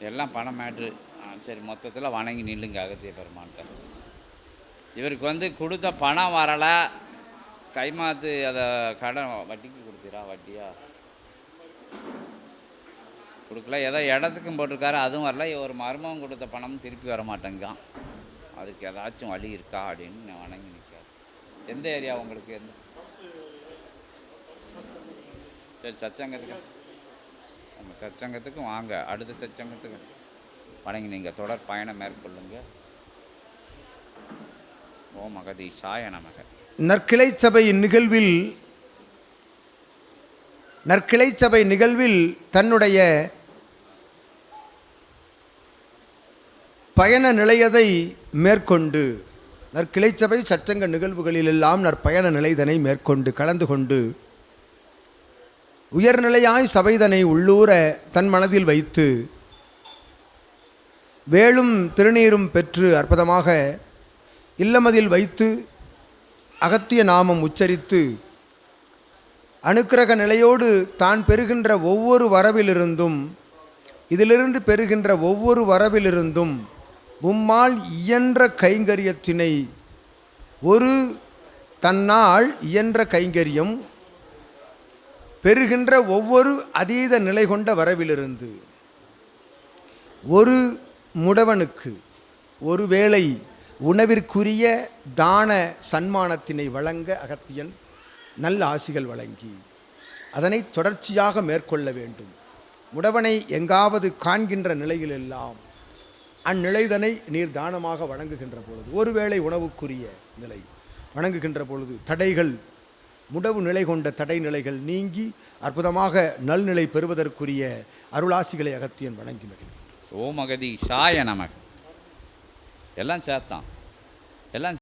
எல்லாம் பணம் மேட்ரு ஆ சரி மொத்தத்தில் வணங்கி நில்லுங்க அகத்திய பெருமான்கிட்ட. இவருக்கு வந்து கொடுத்த பணம் வரலை. கைமாத்து அதை கடன் வட்டிக்கு கொடுத்தீரா வட்டியா? கொடுக்கல. ஏதோ இடத்துக்கும் போட்டிருக்காரு அதுவும் வரல. ஒரு மர்மம் கொடுத்த பணம் திருப்பி வர மாட்டேங்கான் அதுக்கு ஏதாச்சும் வழி இருக்கா அப்படின்னு நான் வணங்கி நிற்கிறேன். எந்த ஏரியா உங்களுக்கு? எந்த சரி சச்சங்கத்துக்கு. நம்ம சச்சங்கத்துக்கு வாங்க. அடுத்த சச்சங்கத்துக்கு வணங்கி நீங்கள் தொடர் பயணம் மேற்கொள்ளுங்க. ஓ மகதீஷாய நமக. நற்கிளை சபை நிகழ்வில் நற்கிளை சபை நிகழ்வில் தன்னுடைய பயண நிலையதை மேற்கொண்டு நற்கிளை சபை சட்டங்க நிகழ்வுகளிலெல்லாம் நற்பயண நிலைதனை மேற்கொண்டு கலந்து கொண்டு உயர்நிலையாய் சபைதனை உள்ளூர தன் மனதில் வைத்து வேலும் திருநீரும் பெற்று அற்புதமாக இல்லமதில் வைத்து அகத்திய நாமம் உச்சரித்து அனுக்கிரக நிலையோடு தான் பெறுகின்ற ஒவ்வொரு வரவிலிருந்தும் இதிலிருந்து பெறுகின்ற ஒவ்வொரு வரவிலிருந்தும் உம்மால் இயன்ற கைங்கரியத்தினை ஒரு தன்னால் இயன்ற கைங்கரியம் பெறுகின்ற ஒவ்வொரு அதீத நிலை கொண்ட வரவிலிருந்து ஒரு முடவனுக்கு ஒருவேளை உணவிற்குரிய தான சன்மானத்தினை வழங்க அகத்தியன் நல்ல ஆசிகள் வழங்கி அதனை தொடர்ச்சியாக மேற்கொள்ள வேண்டும். முடவனை எங்காவது காண்கின்ற நிலையிலெல்லாம் அந்நிலைதனை நீர் தானமாக வழங்குகின்ற பொழுது ஒருவேளை உணவுக்குரிய நிலை வணங்குகின்ற பொழுது தடைகள் முடவு நிலை கொண்ட தடைநிலைகள் நீங்கி அற்புதமாக நல்நிலை பெறுவதற்குரிய அருளாசிகளை அகத்தியன் வணங்கி மகிழ்கிறார் ஓ சாய நமக. எல்லாம் சேர்த்தான். எல்லாம்